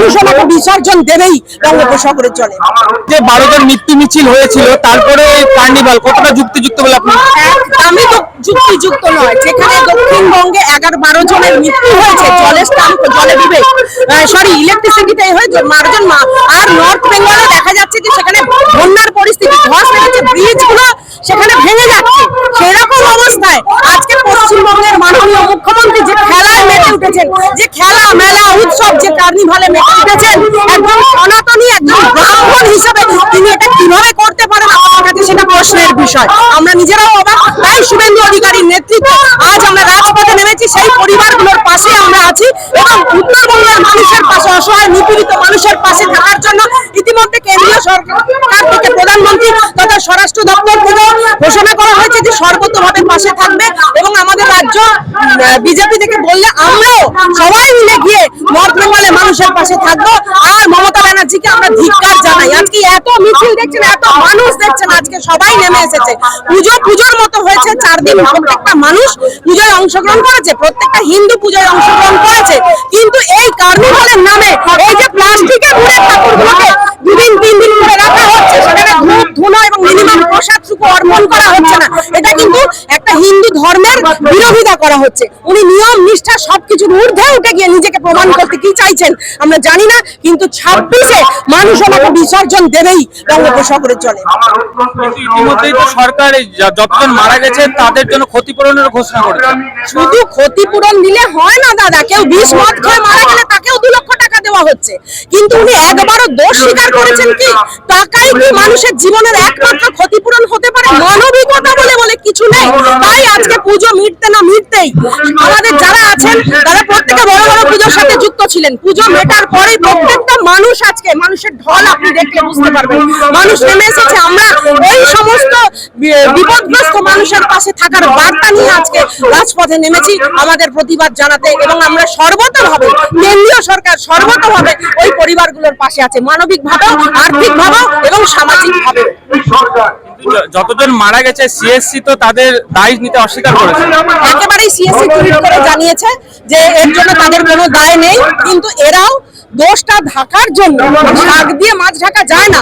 মানুষ ওনাকে বিসর্জন দেবেই বঙ্গোপসাগরের জলে। যে বারো জন মৃত্যু মিছিল হয়েছিল তারপরে কার্নিভাল কতটা যুক্তিযুক্ত বলে আপনি আমি তো যুক্তিযুক্ত নয়। যেখানে দক্ষিণবঙ্গে এগারো বারো জনের মৃত্যু হয়েছে জলের স্থান জলে ডুবে। সরি ইলেকট্রিসিটিতে হয়ে বারো জন মা আর নর্থ বেঙ্গলে দেখা যাচ্ছে যে সেখানে বন্যার পরিস্থিতি ধস লেগেছে ব্রিজগুলো সেখানে ভেঙে যাচ্ছে। সেরকম অবস্থায় আজকে পশ্চিমবঙ্গের মাননীয় মুখ্যমন্ত্রী যে খেলায় মেতে উঠেছেন। যে খেলা, মেলা, উৎসব, যে কার্নিভালে মেতে উঠেছেন একজন সনাতনী একজন ব্রাহ্মণ হিসেবে তিনি এটা কীভাবে করতে পারেন আমার কাছে সেটা প্রশ্নের বিষয়। আমরা নিজেরাও অবাক, তাই শুভেন্দু অধিকারীর নেতৃত্বে আজ আমরা রাজপথে নেমেছি, সেই পরিবারগুলোর পাশে আমরা আছি এবং উত্তরবঙ্গের মানুষের পাশে, অসহায়, নিপীড়িত মানুষের পাশে থাকার জন্য ইতিমধ্যে কেন্দ্রীয় সরকার থেকে প্রধানমন্ত্রী তথা স্বরাষ্ট্র দপ্তর থেকে ঘোষণা করা হয়েছে। সর্বতভাবে পাশে থাকবে এবং আমাদের রাজ্য বিজেপি থেকে বললে আমরাও সবাই মিলে গিয়ে নর্থ বেঙ্গলের মানুষের পাশে থাকব। আর মমতা ব্যানার্জিকে আমরা ধিক্কার জানাই। আজকে এত মিছিল দেখছেন, এত মানুষ দেখছেন, আজকে সবাই নেমে এসেছে। পুজো, পুজোর মতো হয়েছে চার দিন প্রত্যেকটা মানুষ পুজোয় অংশগ্রহণ করেছে, প্রত্যেকটা হিন্দু পুজোয় অংশগ্রহণ করেছে। কিন্তু এই কার্নিভালের নামে এই যে প্লাস্টিকের ঘুরে ঠাকুরগুলোকে দুদিন তিন দিন করে রাখা হচ্ছে সেখানে ধূপ ধুনো এবং মিনিমাম প্রসাদ সুখ অর্পণ করা হচ্ছে না এটা কিন্তু একটা হিন্দু ধর্মের বিরোধিতা করা হচ্ছে। উনি নিয়ম নিষ্ঠা সবকিছুর ঊর্ধ্বে উঠে গিয়ে নিজেকে প্রমাণ করতে কি চাইছেন আমরা জানি না কিন্তু ছাব্বিশে মানুষ ওনাকে বিসর্জন দেবেই বঙ্গোপসাগরের জলে ইতিমধ্যেই তো সরকার যতজন মারা গেছে তাদের জন্য ক্ষতিপূরণের ঘোষণা করেছে। শুধু ক্ষতিপূরণ দিলে হয় না দাদা কেউ বিষ মদ খেয়ে মারা গেলে তাকেও দু লক্ষ টাকা দেওয়া হচ্ছে। কিন্তু উনি একবারও দোষ স্বীকার করেছেন কি? টাকাই কি মানুষের জীবনের একমাত্র ক্ষতিপূরণ হতে পারে? মানবিকতা বলে বলে কিছু তাই আজকে পুজো মিটতে না মিটতেই। আমাদের যারা আছেন তারা প্রত্যেকে বড় বড় পুজোর সাথে যুক্ত ছিলেন। পুজো মেটার পরেই প্রত্যেকটা মানুষ আজকে মানুষের ঢল আপনি দেখলে বুঝতে পারবেন। মানুষ নেমে এসেছে। আমরা এই সমস্ত বিপদগ্রস্ত মানুষের পাশে থাকার বার্তা নিয়ে আজকে রাজপথে নেমেছি আমাদের প্রতিবাদ জানাতে এবং আমরা সর্বতভাবে কেন্দ্রীয় সরকার সর্বতভাবে ওই পরিবারগুলোর পাশে আছে। মানবিক ভাবেও আর্থিক ভাবেও এবং সামাজিক ভাবেও য- যতজন মারা গেছে সিএসসি তো তাদের দায় নিতে অস্বীকার করেছে। একেবারেই সিএসসি টুইট করে জানিয়েছে যে এর জন্য তাদের কোনো দায় নেই, কিন্তু এরাও দোষটা ঢাকার জন্য। শাক দিয়ে মাছ ঢাকা যায় না।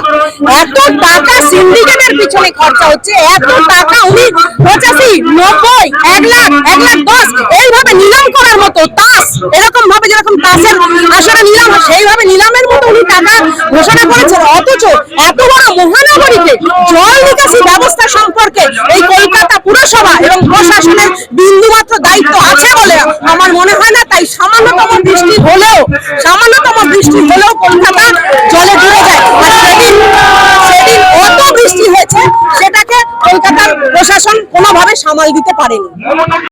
এত টাকা সিন্ডিকেটের পিছনে খরচা হচ্ছে, এত টাকা উনি পঁচাশি, নব্বই, এক লাখ এক লাখ দশ, এইভাবে নিলাম করার মতো তাস এরকম ভাবে যেরকম তাসের আসলে নিলাম, সেইভাবে নিলামের মতো উনি টাকা ঘোষণা করেছেন। অথচ এত বড় জল নিকাশি ব্যবস্থা সম্পর্কে এই কলকাতা পুরসভা এবং প্রশাসনের বিন্দুমাত্র দায়িত্ব আছে বলে আমার মনে হয় না। তাই সামান্যতম বৃষ্টি হলেও, সামান্যতম বৃষ্টি হলেও কলকাতা জলে ডুবে যায়। আর সেদিন সেদিন অত বৃষ্টি হয়েছে, সেটাকে কলকাতার প্রশাসন কোনোভাবে সামাল দিতে পারেনি।